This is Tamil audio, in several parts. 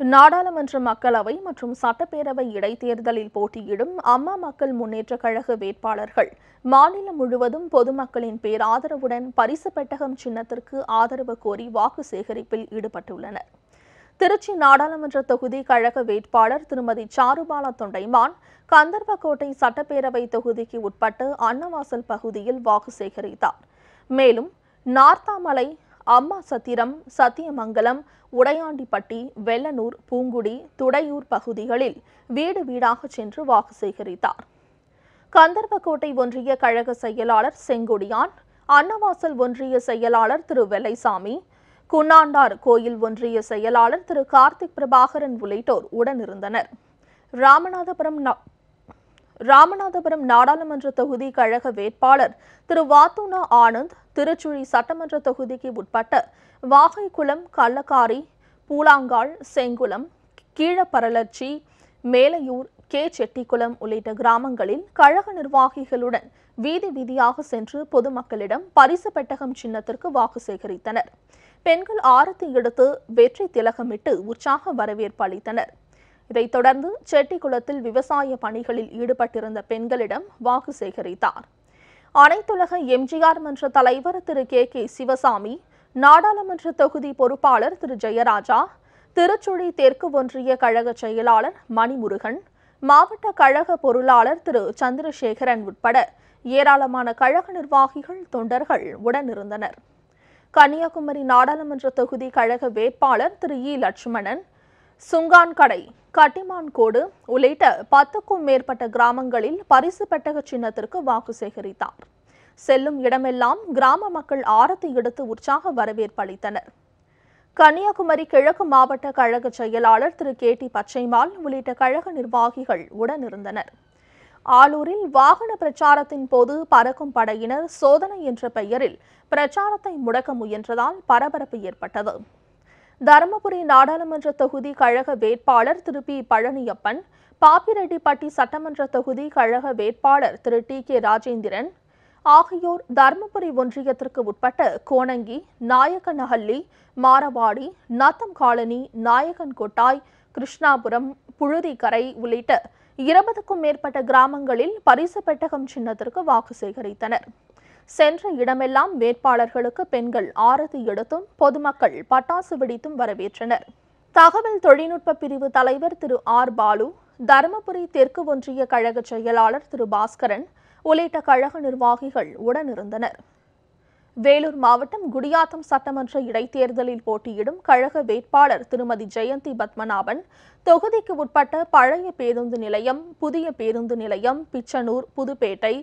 நாடாளுமன்ற மக்களவை மற்றும் சட்டப்பேரவை இடைத்தேர்தலில் போட்டியிடும் அம்மா மக்கள் முன்னேற்றக் கழக வேட்பாளர்கள். மாநிலம் முழுவதும் பொதுமக்களின் பேராதரவுடன் பரிசு பெட்டகம் சின்னத்திற்கு ஆதரவு கோரி வாக்கு சேகரிப்பில் ஈடுபட்டுள்ளனர். திருச்சி நாடாளுமன்ற தொகுதி கழக வேட்பாளர் திருமதி சாருபாலா தொண்டைமான் கந்தர்வக்கோட்டை சட்டப்பேரவை தொகுதிக்கு உட்பட்டு அன்னவாசல் பகுதியில் வாக்கு சேகரித்தார். மேலும் நார்த்தாமலை அம்மா சத்திரம் சத்தியமங்கலம் உடையாண்டிப்பட்டி வெள்ளனூர் பூங்குடி துடையூர் பகுதிகளில் வீடு வீடாக சென்று வாக்கு சேகரித்தார். கந்தர்வக்கோட்டை ஒன்றிய கழக செயலாளர் செங்கொடியான் அன்னவாசல் ஒன்றிய செயலாளர் திரு வெள்ளைசாமி குன்னாண்டார் கோயில் ஒன்றிய செயலாளர் திரு கார்த்திக் பிரபாகரன் உள்ளிட்டோர் உடனிருந்தனர். ராமநாதபுரம் ராமநாதபுரம் நாடாளுமன்ற தொகுதி கழக வேட்பாளர் திரு வாத்துனா ஆனந்த் திருச்சுழி சட்டமன்ற தொகுதிக்கு உட்பட்ட வாகைக்குளம் கள்ளக்காரி பூலாங்கால் செங்குளம் கீழப்பரளர்ச்சி மேலையூர் கே. செட்டிக்குளம் உள்ளிட்ட கிராமங்களில் கழக நிர்வாகிகளுடன் வீதி வீதியாக சென்று பொதுமக்களிடம் பரிசு பெட்டகம் சின்னத்திற்கு வாக்கு சேகரித்தனர். பெண்கள் ஆரத்தி எடுத்து வெற்றி திலகமிட்டு உற்சாக வரவேற்பு அளித்தனர். இதைத் தொடர்ந்து செட்டிக்குளத்தில் விவசாய பணிகளில் ஈடுபட்டிருந்த பெண்களிடம் வாக்கு சேகரித்தார். அனைத்துலக எம்ஜிஆர் மன்ற தலைவர் திரு கே கே சிவசாமி நாடாளுமன்ற தொகுதி பொறுப்பாளர் திரு ஜெயராஜா திருச்சுழி தெற்கு ஒன்றிய கழக செயலாளர் மணிமுருகன் மாவட்ட கழக பொருளாளர் திரு சந்திரசேகரன் உட்பட ஏராளமான கழக நிர்வாகிகள் தொண்டர்கள் உடனிருந்தனர். கன்னியாகுமரி நாடாளுமன்ற தொகுதி கழக வேட்பாளர் திரு இ லட்சுமணன் சுங்கான்கடை கட்டிமான்கோடு உள்ளிட்ட பத்துக்கும் மேற்பட்ட கிராமங்களில் பரிசு பெட்டக சின்னத்திற்கு வாக்கு சேகரித்தார். செல்லும் இடமெல்லாம் கிராம மக்கள் ஆரத்தி எடுத்து உற்சாக வரவேற்பு அளித்தனர். கன்னியாகுமரி கிழக்கு மாவட்ட கழக செயலாளர் திரு. கே. டி. பச்சைமால் உள்ளிட்ட கழக நிர்வாகிகள் உடனிருந்தனர். ஆலூரில் வாகன பிரச்சாரத்தின் போது பறக்கும் படையினர் சோதனை என்ற பெயரில் பிரச்சாரத்தை முடக்க முயன்றதால் பரபரப்பு ஏற்பட்டது. தருமபுரி நாடாளுமன்ற தொகுதி கழக வேட்பாளர் திரு பி பழனியப்பன் பாப்பிரெட்டிப்பட்டி சட்டமன்ற தொகுதி கழக வேட்பாளர் திரு டி கே ராஜேந்திரன் ஆகியோர் தருமபுரி ஒன்றியத்திற்கு உட்பட்ட கோணங்கி நாயக்கனஹள்ளி மாரவாடி நத்தம் காலனி நாயகன் கொட்டாய் கிருஷ்ணாபுரம் புழுதிக்கரை உள்ளிட்ட இருபதுக்கும் மேற்பட்ட கிராமங்களில் பரிசு பெட்டகம் சின்னத்திற்கு வாக்கு சேகரித்தனர். சென்ற இடமெல்லாம் வேட்பாளர்களுக்கு பெண்கள் ஆரத்தி எடுத்தும் பொதுமக்கள் பட்டாசு வெடித்தும் வரவேற்றனர். தகவல் தொழில்நுட்ப பிரிவு தலைவர் திரு ஆர் பாலு தருமபுரி தெற்கு ஒன்றிய கழக செயலாளர் திரு பாஸ்கரன் உள்ளிட்ட கழக நிர்வாகிகள் உடனிருந்தனர். வேலூர் மாவட்டம் குடியாத்தம் சட்டமன்ற இடைத்தேர்தலில் போட்டியிடும் கழக வேட்பாளர் திருமதி ஜெயந்தி பத்மநாபன் தொகுதிக்கு உட்பட்ட பழைய பேருந்து நிலையம் புதிய பேருந்து நிலையம் பிச்சனூர் புதுப்பேட்டை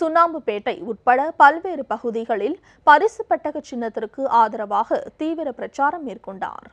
சுண்ணாம்புப்பேட்டை உட்பட பல்வேறு பகுதிகளில் பரிசு பெட்டக சின்னத்திற்கு ஆதரவாக தீவிர பிரச்சாரம் மேற்கொண்டார்.